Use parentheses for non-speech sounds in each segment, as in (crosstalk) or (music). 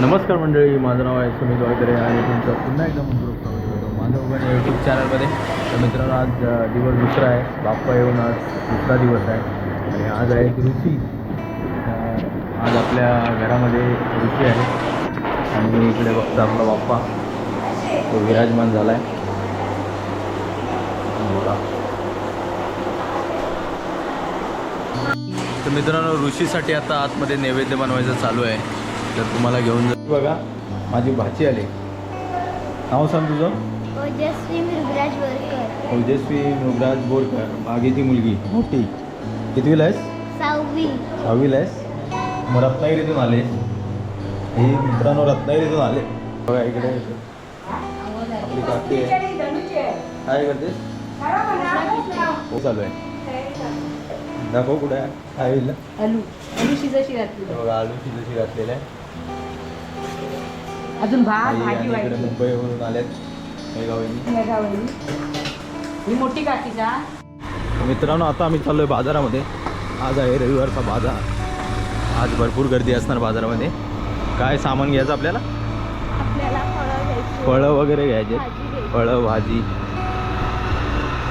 नमस्कार मंडळी माझं नाव आहे सुमित वगैरे आणि तुमचं पुन्हा एकदा मंत्र स्वागत करतो माझं उघड यूट्यूब चॅनलमध्ये तर मित्रांनो आज दिवस दुसरा आहे. बाप्पा येऊन आज दुसरा दिवस आहे. आणि आज आहे ऋषी. आज आपल्या घरामध्ये ऋषी आहे. आणि इकडे बघतो आपला बाप्पा. तो विराजमान झाला आहे बोला. तर मित्रांनो ऋषीसाठी आता आतमध्ये नैवेद्य बनवायचं चालू आहे. तर तुम्हाला घेऊन जा बघा माझी भाची आली. नाव सांग तुझं. ओजस्वी मृगराज वरकर ओजस्वी मुगराज बोरकर. मागेची मुलगी. मोठी. कितवीला आहेस? सहावी. सहावीला आहेस? मग रत्नागिरीतून आले. हे मित्रांनो रत्नागिरीतून आले. बघा इकडे. आपली काकी आहे. काय करतेस? हो चालू आहे. दाखव कुठे आहे. काय होईल? आलू. आलू शिजायची घातली. बघा आलू शिजशी घातलेलं आहे. अजून भात आई भाजी व्हायची मुंबईवरून आल्यात हे ही मोठी काकीचा मित्रांनो आता आम्ही चाललो आहे बाजारामध्ये. आज आहे रविवारचा बाजार. आज भरपूर गर्दी असणार बाजारामध्ये. काय सामान घ्यायचं आपल्याला? आपल्याला फळं घ्यायची. फळं वगैरे घ्यायचे. फळं भाजी.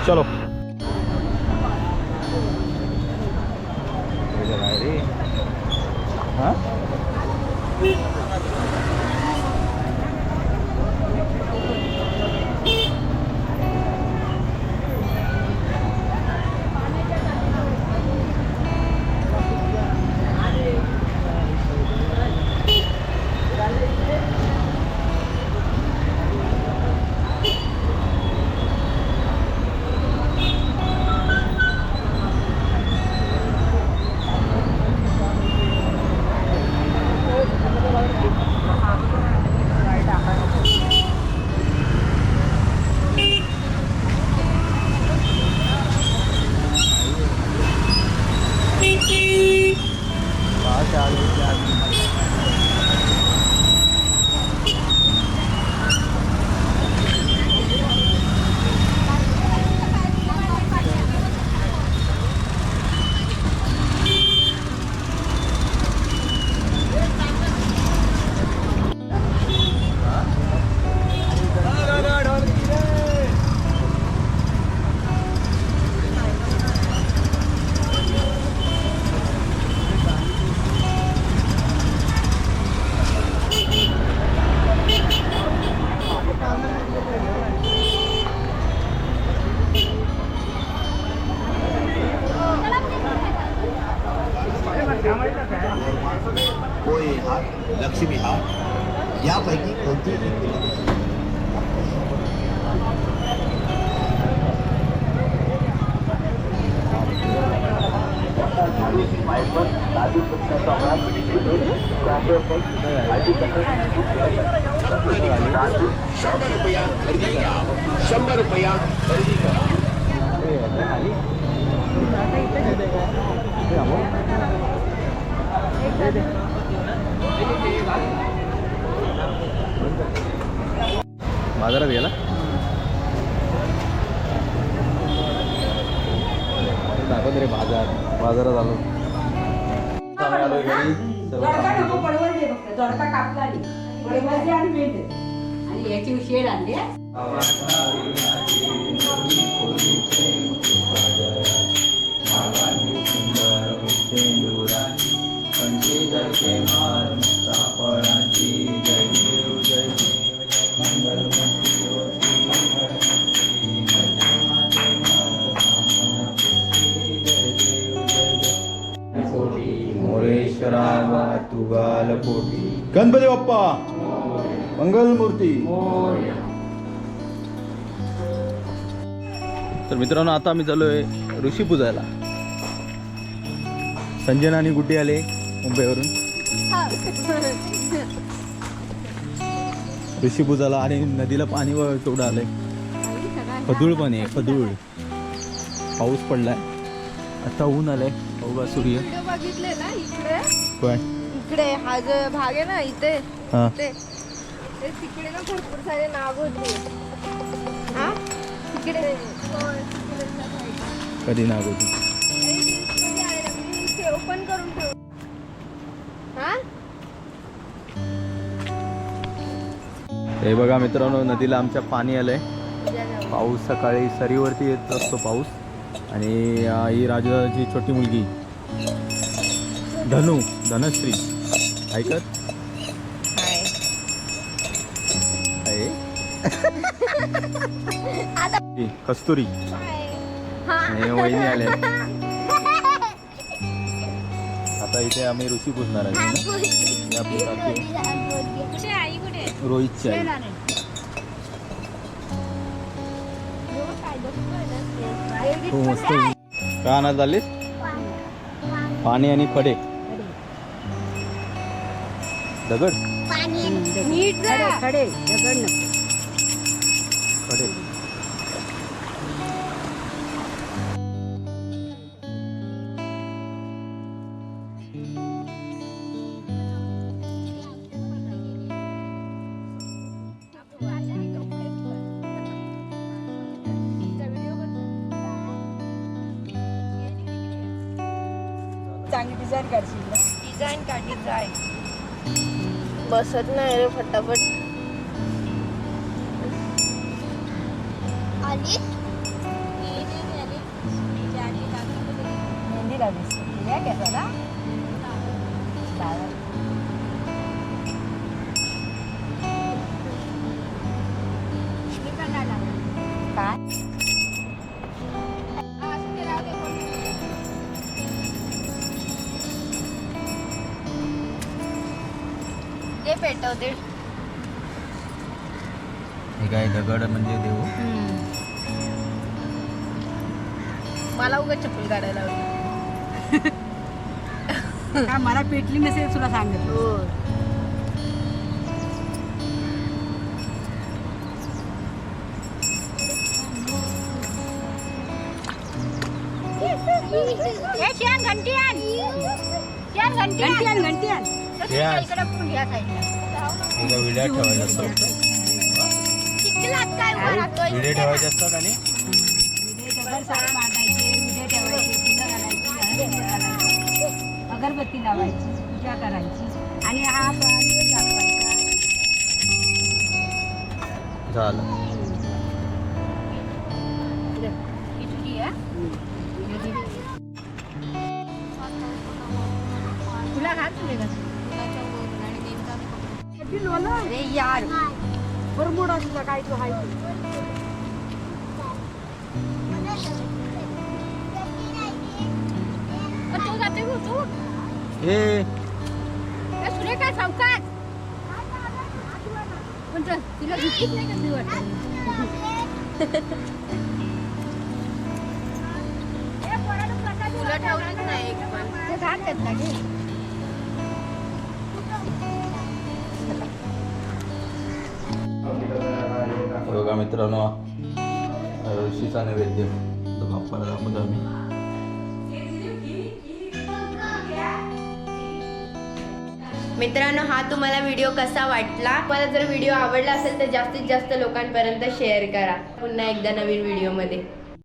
चलो. Ой, काय रे हां कोळी लक्ष्मी हात यापैकी कोणतीही व्यक्ती शंभर रुपया खरेदी करा रुपया। खरेदी बाजारात गेला दाखवत रे बाजार बाजारात आलो आम्ही आलोय घरी सर्व जडका काम मोरेश्वरा तुगाल पोटी गणपती बाप्पा मंगलमूर्ती तर मित्रांनो आता आम्ही आहे ऋषी पूजायला. संजना आणि गुटी आले. मुंबईवरून. ऋषी पूजाला आणि नदीला पाणी व तेवढं आलंय. खदूळ पाणी आहे खदूळ पाऊस पडलाय. आता ऊन आलंय. अवघा सूर्य. व्हिडिओ बघितले ना इकडे? पण इकडे हा जो भाग आहे ना इथे. हां. तिकडे ना भरपूर सारे नाग होते. हा? तिकडे. कधी नाग होती? हे बघा मित्रांनो नदीला आमच्या पाणी आलंय. पाऊस सकाळी सरीवरती येत असतो पाऊस. आणि ही राजाची छोटी मुलगी धनु धनश्री. ऐकत आहे. ही, कस्तुरी. आणि वहिनी आल्या. आता इथे आम्ही ऋषी पुजणार आहे. रोहितची आई. हो मस्त का आणत आले? पाणी आणि फडे. दगड? खडे खडे चांगली डिझाईन करशील ना. डिझाईन का डिझाईन बसत नाही रे फटाफट. मेहंदीला दिसते तिला केसाला ते पेटवते. हे काय दगड म्हणजे देऊ? मला उगाच चप्पल काढायला का मला पेटली नसेल तुला सांगत. हो. घंटी आण. घंटी घंटी आण घंटी आण. आज. इकडे पण घ्या साईडला एका विड्या ठेवायच्या असतात. चिखलात काय उभा राहतोय? विडे ठेवायचे असतात आणि? अगरबत्ती लावायची पूजा करायची आणि हा दाखवायचा झालं ही तुझी आहे यार. बरमुडा तुझा काय तो हाय तो. तू जाते हो तू? हे. ए, सुरेखा सावकाश पण तिला भीतीच नाही कसली (laughs) तुला ठेवलीच नाही एक पण. ते बघा मित्रांनो. ऋषीचा नैवेद्य. तो बाप्पाला दाखवतो आम्ही. मित्रांनो हा तुम्हाला व्हिडिओ कसा वाटला? मला जर व्हिडिओ आवडला असेल तर जास्तीत जास्त लोकांपर्यंत शेअर करा. पुन्हा एकदा नवीन व्हिडिओमध्ये.